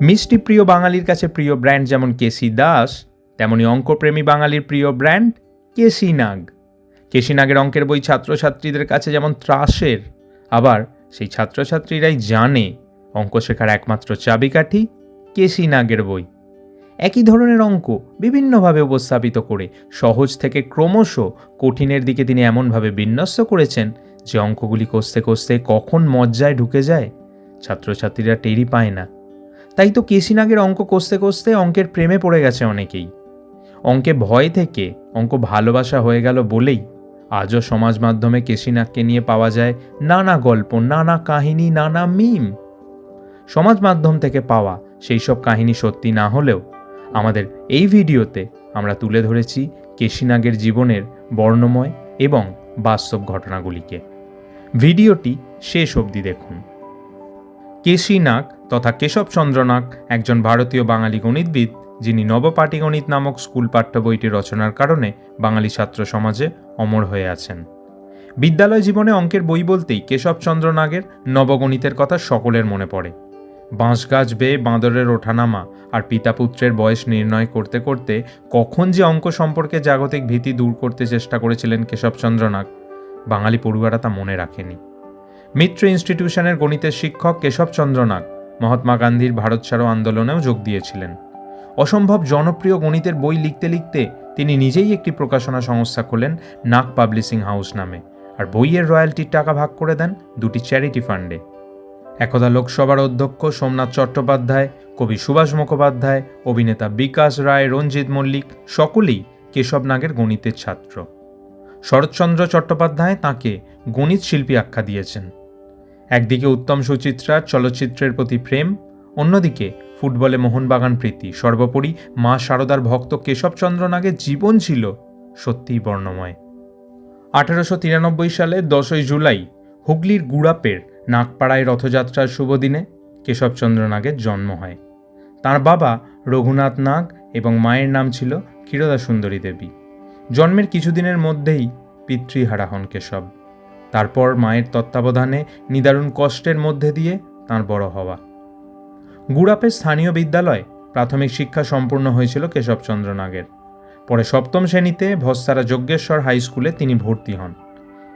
মিষ্টি প্রিয় বাঙালির কাছে প্রিয় ব্র্যান্ড যেমন কেসি দাস, তেমনি অঙ্কপ্রেমী বাঙালির প্রিয় ব্র্যান্ড কেসি নাগ। কেসি নাগের অঙ্কের বই ছাত্রছাত্রীদের কাছে যেমন ত্রাসের, আবার সেই ছাত্রছাত্রীরাই জানে অঙ্ক শেখার একমাত্র চাবিকাঠি কেসি নাগের বই। একই ধরনের অঙ্ক বিভিন্নভাবে উপস্থাপিত করে সহজ থেকে ক্রমশ কঠিনের দিকে তিনি এমনভাবে বিন্যস্ত করেছেন যে অঙ্কগুলি কষতে কষতে কখন মজ্জায় ঢুকে যায়, ছাত্রছাত্রীরা টেরই পায় না। তাই তো কেসিনাগের অঙ্ক কষতে কষতে অঙ্কের প্রেমে পড়ে গেছে অনেকেই। অঙ্কে ভয় থেকে অঙ্ক ভালোবাসা হয়ে গেল বলেই আজও সমাজ মাধ্যমে কেসিনাগকে নিয়ে পাওয়া যায় নানা গল্প, নানা কাহিনী, নানা মিম। সমাজ মাধ্যম থেকে পাওয়া সেই সব কাহিনী সত্যি না হলেও আমাদের এই ভিডিওতে আমরা তুলে ধরেছি কেশিনাগের জীবনের বর্ণময় এবং বাস্তব ঘটনাগুলিকে। ভিডিওটি শেষ অবধি দেখুন। কেশি নাগ তথা কেশবচন্দ্র নাগ একজন ভারতীয় বাঙালি গণিতবিদ, যিনি নবপাটিগণিত নামক স্কুল পাঠ্য বইটি রচনার কারণে বাঙালি ছাত্র সমাজে অমর হয়ে আছেন। বিদ্যালয় জীবনে অঙ্কের বই বলতেই কেশবচন্দ্র নাগের নবগণিতের কথা সকলের মনে পড়ে। বাঁশ গাছ বেয়ে বাঁদরের ওঠানামা আর পিতা পুত্রের বয়স নির্ণয় করতে করতে কখন যে অঙ্ক সম্পর্কে জাগতিক ভীতি দূর করতে চেষ্টা করেছিলেন কেশবচন্দ্র নাগ বাঙালি পড়ুয়ারা তা মনে রাখেনি। মিত্র ইনস্টিটিউশনের গণিতের শিক্ষক কেশবচন্দ্র নাগ মহাত্মা গান্ধীর ভারত ছাড়ো আন্দোলনেও যোগ দিয়েছিলেন। অসম্ভব জনপ্রিয় গণিতের বই লিখতে লিখতে তিনি নিজেই একটি প্রকাশনা সংস্থা খোলেন নাগ পাবলিশিং হাউস নামে, আর বইয়ের রয়্যালটির টাকা ভাগ করে দেন দুটি চ্যারিটি ফান্ডে। একদা লোকসভার অধ্যক্ষ সোমনাথ চট্টোপাধ্যায়, কবি সুভাষ মুখোপাধ্যায়, অভিনেতা বিকাশ রায়, রঞ্জিত মল্লিক সকলেই কেশব নাগের গণিতের ছাত্র। শরৎচন্দ্র চট্টোপাধ্যায় তাঁকে গণিত শিল্পী আখ্যা দিয়েছেন। একদিকে উত্তম সুচিত্রার চলচ্চিত্রের প্রতি প্রেম, অন্যদিকে ফুটবলে মোহনবাগান প্রীতি। সর্বোপরি মা শারদার ভক্ত কেশবচন্দ্র নাগের জীবন ছিল সত্যিই বর্ণময়। আঠেরোশো তিরানব্বই সালে দশই জুলাই, হুগলির গুড়াপের নাগপাড়ায় রথযাত্রার শুভ দিনে কেশবচন্দ্র নাগের জন্ম হয়। তার বাবা রঘুনাথ নাগ এবং মায়ের নাম ছিল ক্ষীরদা সুন্দরী দেবী। জন্মের কিছুদিনের মধ্যেই পিতৃহারা হন কেশব। তারপর মায়ের তত্ত্বাবধানে নিদারুণ কষ্টের মধ্যে দিয়ে তাঁর বড় হওয়া। গুড়াপের স্থানীয় বিদ্যালয় প্রাথমিক শিক্ষা সম্পূর্ণ হয়েছিল কেশবচন্দ্র নাগের। পরে সপ্তম শ্রেণীতে ভস্তারা যজ্ঞেশ্বর হাই স্কুলে তিনি ভর্তি হন।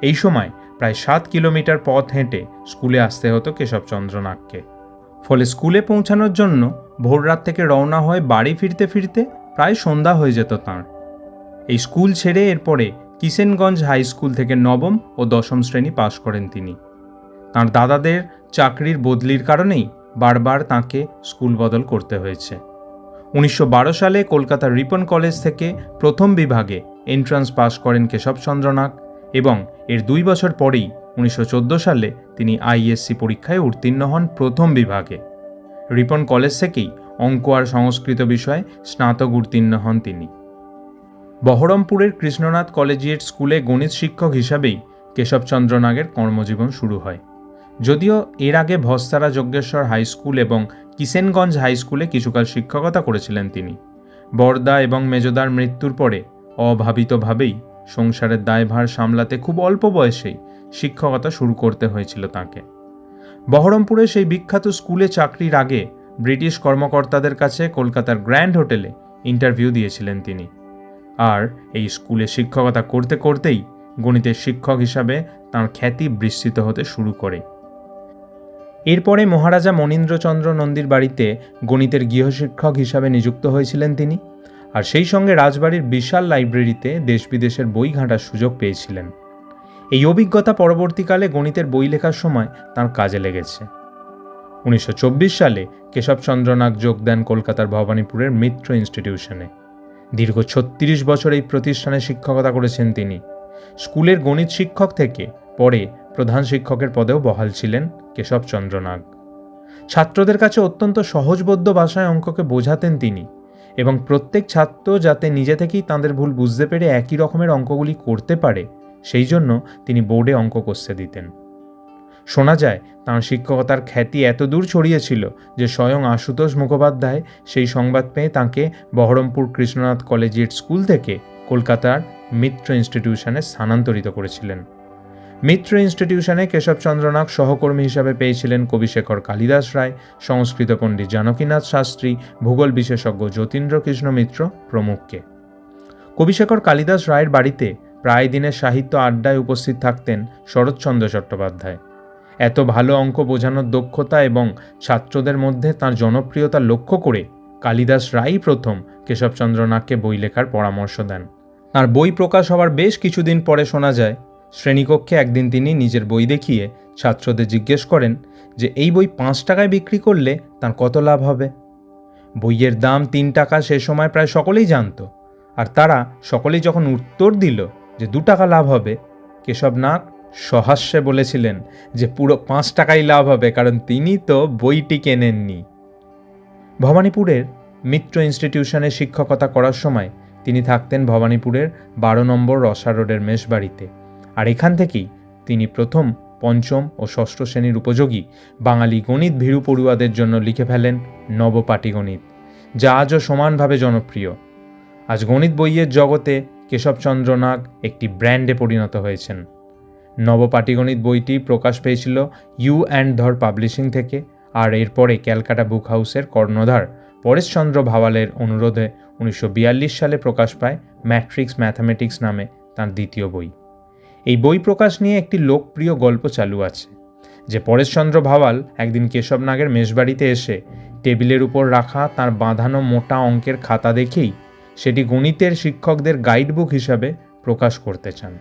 এই সময় প্রায় সাত কিলোমিটার পথ হেঁটে স্কুলে আসতে হতো কেশবচন্দ্র নাগকে। ফলে স্কুলে পৌঁছানোর জন্য ভোররাত থেকে রওনা হয়ে বাড়ি ফিরতে ফিরতে প্রায় সন্ধ্যা হয়ে যেত তাঁর। এই স্কুল ছেড়ে এরপরে কিষেনগঞ্জ হাই স্কুল থেকে নবম ও দশম শ্রেণি পাশ করেন তিনি। তার দাদাদের চাকরির বদলির কারণেই বারবার তাঁকে স্কুল বদল করতে হয়েছে। উনিশশো বারো সালে কলকাতার রিপন কলেজ থেকে প্রথম বিভাগে এন্ট্রান্স পাশ করেন কেশবচন্দ্র নাগ এবং এর দুই বছর পরেই উনিশশো চোদ্দ সালে তিনি আইএসসি পরীক্ষায় উত্তীর্ণ হন প্রথম বিভাগে। রিপন কলেজ থেকেই অঙ্ক আর সংস্কৃত বিষয়ে স্নাতক উত্তীর্ণ হন তিনি। বহরমপুরের কৃষ্ণনাথ কলেজিয়েট স্কুলে গণিত শিক্ষক হিসাবেই কেশবচন্দ্র নাগের কর্মজীবন শুরু হয়। যদিও এর আগে ভস্তারা যজ্ঞেশ্বর হাই স্কুল এবং কিষেনগঞ্জ হাই স্কুলে কিছুকাল শিক্ষকতা করেছিলেন তিনি। বরদা এবং মেজদার মৃত্যুর পরে অভাবিতভাবেই সংসারের দায়ভার সামলাতে খুব অল্প বয়সেই শিক্ষকতা শুরু করতে হয়েছিল তাকে। বহরমপুরে সেই বিখ্যাত স্কুলে চাকরির আগে ব্রিটিশ কর্মকর্তাদের কাছে কলকাতার গ্র্যান্ড হোটেলে ইন্টারভিউ দিয়েছিলেন তিনি। আর এই স্কুলে শিক্ষকতা করতে করতেই গণিতের শিক্ষক হিসাবে তাঁর খ্যাতি বিস্তৃত হতে শুরু করে। এরপরে মহারাজা মনীন্দ্রচন্দ্র নন্দীর বাড়িতে গণিতের গৃহশিক্ষক হিসাবে নিযুক্ত হয়েছিলেন তিনি আর সেই সঙ্গে রাজবাড়ির বিশাল লাইব্রেরিতে দেশ বিদেশের বই ঘাঁটার সুযোগ পেয়েছিলেন। এই অভিজ্ঞতা পরবর্তীকালে গণিতের বই লেখার সময় তার কাজে লেগেছে। উনিশশো চব্বিশ সালে কেশবচন্দ্রনাথ যোগ দেন কলকাতার ভবানীপুরের মিত্র ইনস্টিটিউশনে। দীর্ঘ ছত্রিশ বছর এই প্রতিষ্ঠানে শিক্ষকতা করেছেন তিনি। স্কুলের গণিত শিক্ষক থেকে পরে প্রধান শিক্ষকের পদেও বহাল ছিলেন কেশবচন্দ্র নাগ। ছাত্রদের কাছে অত্যন্ত সহজবোধ্য ভাষায় অঙ্ককে বোঝাতেন তিনি এবং প্রত্যেক ছাত্র যাতে নিজে থেকেই তাঁদের ভুল বুঝতে পেরে একই রকমের অঙ্কগুলি করতে পারে, সেই জন্য তিনি বোর্ডে অঙ্ক কষতে দিতেন। শোনা যায়, তাঁর শিক্ষকতার খ্যাতি এত দূর ছড়িয়েছিল যে স্বয়ং আশুতোষ মুখোপাধ্যায় সেই সংবাদ পেয়ে তাঁকে বহরমপুর কৃষ্ণনাথ কলেজিয়েট স্কুল থেকে কলকাতার মিত্র ইনস্টিটিউশনে স্থানান্তরিত করেছিলেন। মিত্র ইনস্টিটিউশনে কেশবচন্দ্র নাগ সহকর্মী হিসাবে পেয়েছিলেন কবিশেখর কালিদাস রায়, সংস্কৃত পণ্ডিত জানকীনাথ শাস্ত্রী, ভূগোল বিশেষজ্ঞ যতীন্দ্র কৃষ্ণ মিত্র প্রমুখকে। কবিশেখর কালিদাস রায়ের বাড়িতে প্রায় দিনের সাহিত্য আড্ডায় উপস্থিত থাকতেন শরৎচন্দ্র চট্টোপাধ্যায়। এত ভালো অঙ্ক বোঝানোর দক্ষতা এবং ছাত্রদের মধ্যে তার জনপ্রিয়তা লক্ষ্য করে কালিদাস রায়ই প্রথম কেশবচন্দ্র নাগকে বই লেখার পরামর্শ দেন। তার বই প্রকাশ হওয়ার বেশ কিছুদিন পরে শোনা যায়, শ্রেণীকক্ষে একদিন তিনি নিজের বই দেখিয়ে ছাত্রদের জিজ্ঞেস করেন যে, এই বই পাঁচ টাকায় বিক্রি করলে তার কত লাভ হবে? বইয়ের দাম তিন টাকা সে সময় প্রায় সকলেই জানতো, আর তারা সকলেই যখন উত্তর দিল যে দু টাকা লাভ হবে, কেশব নাগ সহাস্যে বলেছিলেন যে পুরো পাঁচ টাকাই লাভ হবে, কারণ তিনি তো বইটি কেনেননি। ভবানীপুরের মিত্র ইনস্টিটিউশনে শিক্ষকতা করার সময় তিনি থাকতেন ভবানীপুরের বারো নম্বর রসা রোডের মেষবাড়িতে। আর এখান থেকেই তিনি প্রথম, পঞ্চম ও ষষ্ঠ শ্রেণির উপযোগী বাঙালি গণিত ভীরু পড়ুয়াদের জন্য লিখে ফেলেন নবপাটিগণিত যা আজও সমানভাবে জনপ্রিয়। আজ গণিত বইয়ের জগতে কেশবচন্দ্র নাগ একটি ব্র্যান্ডে পরিণত হয়েছেন। নবপাটিগণিত বইটি প্রকাশ পেয়েছিল ইউ অ্যান্ড ধর পাবলিশিং থেকে, আর এরপরে ক্যালকাটা বুক হাউসের কর্ণধার পরেশচন্দ্র ভাওয়ালের অনুরোধে উনিশশো বিয়াল্লিশ সালে প্রকাশ পায় ম্যাট্রিক্স ম্যাথামেটিক্স নামে তার দ্বিতীয় বই। এই বই প্রকাশ নিয়ে একটি লোকপ্রিয় গল্প চালু আছে, যে পরেশচন্দ্র ভাওয়াল একদিন কেশব নাগের এসে টেবিলের উপর রাখা তার বাঁধানো মোটা অঙ্কের খাতা দেখেই সেটি গণিতের শিক্ষকদের গাইডবুক হিসাবে প্রকাশ করতে চান।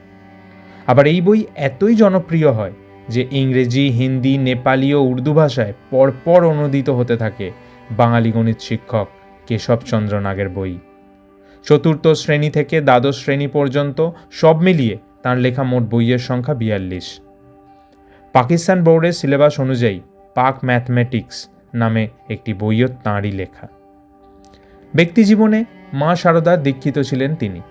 আবার এই বই এতই জনপ্রিয় হয় যে ইংরেজি, হিন্দি, নেপালি ও উর্দু ভাষায় পরপর অনুদিত হতে থাকে বাঙালি গণিত শিক্ষক কেশবচন্দ্র নাগের বই। চতুর্থ শ্রেণি থেকে দ্বাদশ শ্রেণি পর্যন্ত সব মিলিয়ে তার লেখা মোট বইয়ের সংখ্যা বিয়াল্লিশ। পাকিস্তান বোর্ডের সিলেবাস অনুযায়ী পাক ম্যাথমেটিক্স নামে একটি বইও তাঁরই লেখা। ব্যক্তিজীবনে মা শারদার দীক্ষিত ছিলেন তিনি।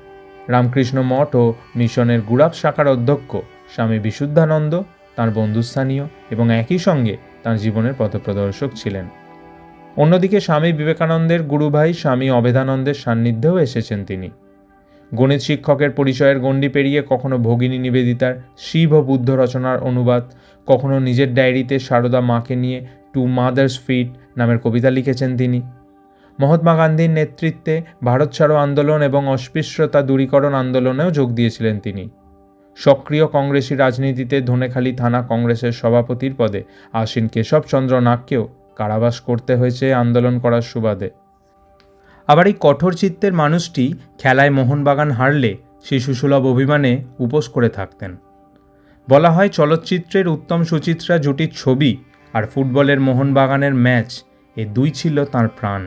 রামকৃষ্ণ মঠ ও মিশনের গুড়াপ শাখার অধ্যক্ষ স্বামী বিশুদ্ধানন্দ তাঁর বন্ধুস্থানীয় এবং একই সঙ্গে তাঁর জীবনের পথপ্রদর্শক ছিলেন। অন্যদিকে স্বামী বিবেকানন্দের গুরুভাই স্বামী অবেদানন্দের সান্নিধ্যেও এসেছেন তিনি। গণিত শিক্ষকের পরিচয়ের গণ্ডি পেরিয়ে কখনো ভগিনী নিবেদিতার শিব ও বুদ্ধ রচনার অনুবাদ, কখনো নিজের ডায়েরিতে সারদা মাকে নিয়ে টু মাদার্স ফিট নামের কবিতা লিখেছেন তিনি। মহাত্মা গান্ধীর নেতৃত্বে ভারত ছাড়ো আন্দোলন এবং অস্পৃশ্যতা দূরীকরণ আন্দোলনেও যোগ দিয়েছিলেন তিনি। সক্রিয় কংগ্রেসী রাজনীতিতে ধনেখালী থানা কংগ্রেসের সভাপতির পদে আসীন কেশবচন্দ্র নাগকেও কারাবাস করতে হয়েছে আন্দোলন করার সুবাদে। আবার এই কঠোর চিত্তের মানুষটি খেলায় মোহনবাগান হারলে শিশুসুলভ অভিমানে উপোস করে থাকতেন। বলা হয় চলচ্চিত্রের উত্তম সুচিত্রা জুটির ছবি আর ফুটবলের মোহনবাগানের ম্যাচ এ দুই ছিল তার প্রাণ।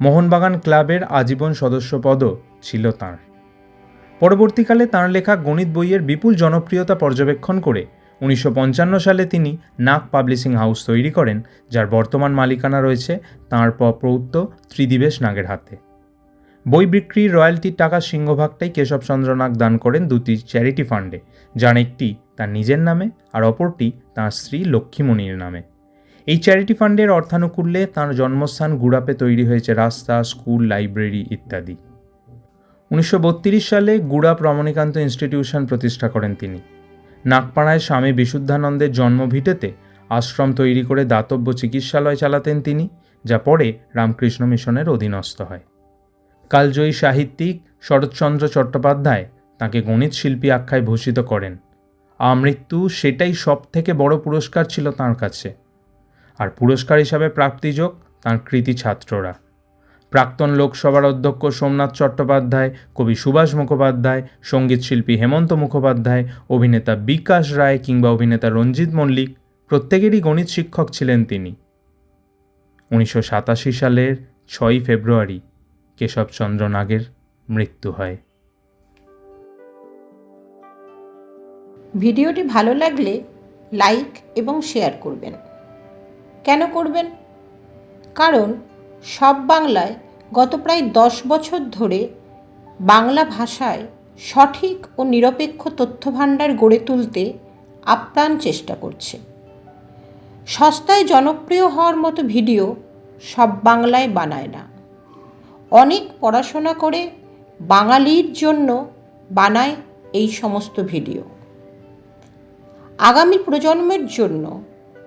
মোহনবাগান ক্লাবের আজীবন সদস্যপদও ছিল তাঁর। পরবর্তীকালে তাঁর লেখা গণিত বইয়ের বিপুল জনপ্রিয়তা পর্যবেক্ষণ করে উনিশশো পঞ্চান্ন সালে তিনি নাক পাবলিশিং হাউস তৈরি করেন, যার বর্তমান মালিকানা রয়েছে তাঁর পৌত্র ত্রিদিবেশ নাগের হাতে। বই বিক্রির রয়্যালটির টাকা সিংহভাগটাই কেশবচন্দ্র নাগ দান করেন দুটি চ্যারিটি ফান্ডে, যার একটি তার নিজের নামে আর অপরটি তাঁর স্ত্রী লক্ষ্মীমণির নামে। এই চ্যারিটি ফান্ডের অর্থানুকূল্যে তাঁর জন্মস্থান গুড়াপে তৈরি হয়েছে রাস্তা, স্কুল লাইব্রেরি ইত্যাদি। উনিশশো বত্রিশ সালে গুড়াপ রমণীকান্ত ইনস্টিটিউশন প্রতিষ্ঠা করেন তিনি। নাগপাড়ায় স্বামী বিশুদ্ধানন্দের জন্মভিটেতে আশ্রম তৈরি করে দাতব্য চিকিৎসালয় চালাতেন তিনি, যা পরে রামকৃষ্ণ মিশনের অধীনস্থ হয়। কালজয়ী সাহিত্যিক শরৎচন্দ্র চট্টোপাধ্যায় তাকে গণিত শিল্পী আখ্যায় ভূষিত করেন। আমৃত্যু সেটাই সব থেকে বড় পুরস্কার ছিল তাঁর কাছে। আর পুরস্কার হিসাবে প্রাপ্তিযোগ তাঁর কৃতি ছাত্ররা। প্রাক্তন লোকসভার অধ্যক্ষ সোমনাথ চট্টোপাধ্যায়, কবি সুভাষ মুখোপাধ্যায় সঙ্গীতশিল্পী হেমন্ত মুখোপাধ্যায়, অভিনেতা বিকাশ রায় কিংবা অভিনেতা রঞ্জিত মল্লিক, প্রত্যেকেরই গণিত শিক্ষক ছিলেন তিনি। উনিশশো সাতাশি সালের ছয়ই ফেব্রুয়ারি কেশবচন্দ্র নাগের মৃত্যু হয়। ভিডিওটি ভালো লাগলে লাইক এবং শেয়ার করবেন। কেন করবেন? কারণ সব বাংলায় গত প্রায় দশ বছর ধরে বাংলা ভাষায় সঠিক ও নিরপেক্ষ তথ্যভাণ্ডার গড়ে তুলতে আপ্রাণ চেষ্টা করছে। সস্তায় জনপ্রিয় হওয়ার মতো ভিডিও সব বাংলায় বানায় না। অনেক পড়াশোনা করে বাঙালির জন্য বানায় এই সমস্ত ভিডিও। আগামী প্রজন্মের জন্য